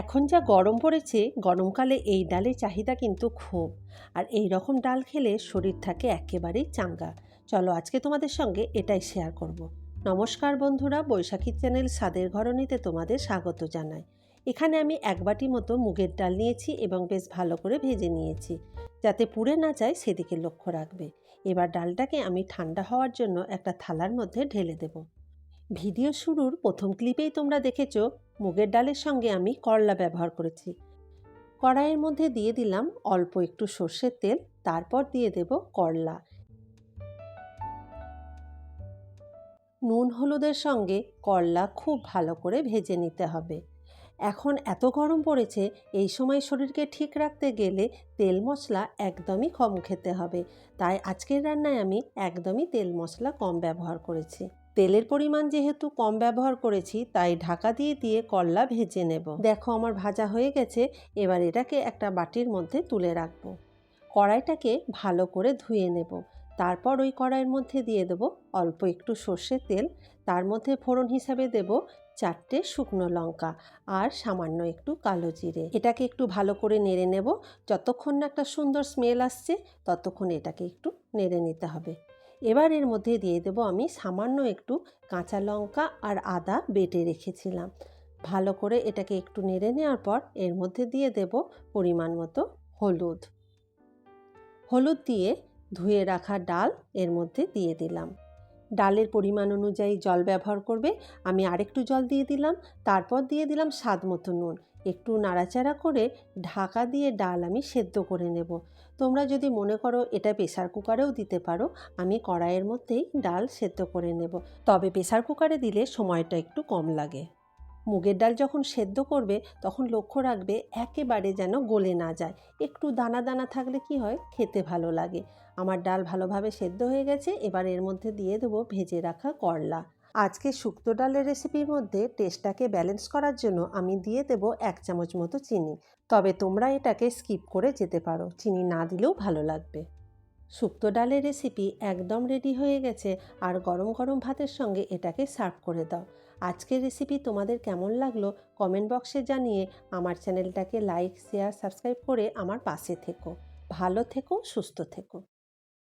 এখন যা গরম পড়েছে, গরমকালে এই ডালের চাহিদা কিন্তু খুব। আর এই রকম ডাল খেলে শরীর থাকে একেবারেই চাঙ্গা। চলো আজকে তোমাদের সঙ্গে এটাই শেয়ার করব। নমস্কার বন্ধুরা, বৈশাখী চ্যানেল স্বাদের ঘরণীতে তোমাদের স্বাগত জানাই। এখানে আমি এক বাটি মতো মুগের ডাল নিয়েছি এবং বেশ ভালো করে ভেজে নিয়েছি। যাতে পুড়ে না যায় সেদিকে লক্ষ্য রাখবে। এবার ডালটাকে আমি ঠান্ডা হওয়ার জন্য একটা থালার মধ্যে ঢেলে দেব। ভিডিও শুরুর প্রথম ক্লিপেই তোমরা দেখেছ, মুগের ডালের সঙ্গে আমি করলা ব্যবহার করেছি। কড়াইয়ের মধ্যে দিয়ে দিলাম অল্প একটু সর্ষের তেল, তারপর দিয়ে দেব করলা। নুন হলুদের সঙ্গে করলা খুব ভালো করে ভেজে নিতে হবে। এখন এত গরম পড়েছে, এই সময় শরীরকে ঠিক রাখতে গেলে তেল মশলা একদমই কম খেতে হবে। তাই আজকের রান্নায় আমি একদমই তেল মশলা কম ব্যবহার করেছি। তেলের পরিমাণ যেহেতু কম ব্যবহার করেছি, তাই ঢাকা দিয়ে দিয়ে করলা ভেজে নেব। দেখো আমার ভাজা হয়ে গেছে, এবার এটাকে একটা বাটির মধ্যে তুলে রাখব। কড়াইটাকে ভালো করে ধুয়ে নেব। তারপর ওই কড়াইয়ের মধ্যে দিয়ে দেবো অল্প একটু সর্ষের তেল। তার মধ্যে ফোড়ন হিসাবে দেব চারটে শুকনো লঙ্কা আর সামান্য একটু কালো জিরে। এটাকে একটু ভালো করে নেড়ে নেব। যতক্ষণ না একটা সুন্দর স্মেল আসছে, ততক্ষণ এটাকে একটু নেড়ে নিতে হবে। এবার এর মধ্যে দিয়ে দেব আমি সামান্য একটু কাঁচা লঙ্কা আর আদা বেটে রেখেছিলাম। ভালো করে এটাকে একটু নেড়ে নেওয়ার পর এর মধ্যে দিয়ে দেব পরিমাণ মতো হলুদ। হলুদ দিয়ে ধুয়ে রাখা ডাল এর মধ্যে দিয়ে দিলাম। ডালের পরিমাণ অনুযায়ী জল ব্যবহার করবে। আমি আরেকটু জল দিয়ে দিলাম। তারপর দিয়ে দিলাম স্বাদ মতো নুন। একটু নাড়াচাড়া করে ঢাকা দিয়ে ডাল আমি সেদ্ধ করে নেব। তোমরা যদি মনে করো এটা প্রেসার কুকারেও দিতে পারো, আমি কড়াইয়ের মধ্যেই ডাল সেদ্ধ করে নেব। তবে প্রেসার কুকারে দিলে সময়টা একটু কম লাগে। মুগের ডাল যখন সেদ্ধ করবে, তখন লক্ষ্য রাখবে একেবারে যেন গলে না যায়। একটু দানা দানা থাকলে কি হয়? খেতে ভালো লাগে। আমার ডাল ভালোভাবে সেদ্ধ হয়ে গেছে, এবার এর মধ্যে দিয়ে দেবো ভেজে রাখা করলা। আজকে শুক্তো ডালের রেসিপির মধ্যে টেস্টটাকে ব্যালেন্স করার জন্য আমি দিয়ে দেবো এক চামচ মতো চিনি। তবে তোমরা এটাকে স্কিপ করে যেতে পারো, চিনি না দিলেও ভালো লাগবে। শুক্তো ডালের রেসিপি একদম রেডি হয়ে গেছে, আর গরম গরম ভাতের সঙ্গে এটাকে সার্ভ করে দাও। আজকের রেসিপি তোমাদের কেমন লাগল কমেন্ট বক্সে জানিয়ে আমার চ্যানেলটাকে লাইক শেয়ার সাবস্ক্রাইব করে আমার পাশে থেকো। ভালো থেকো, সুস্থ থেকো।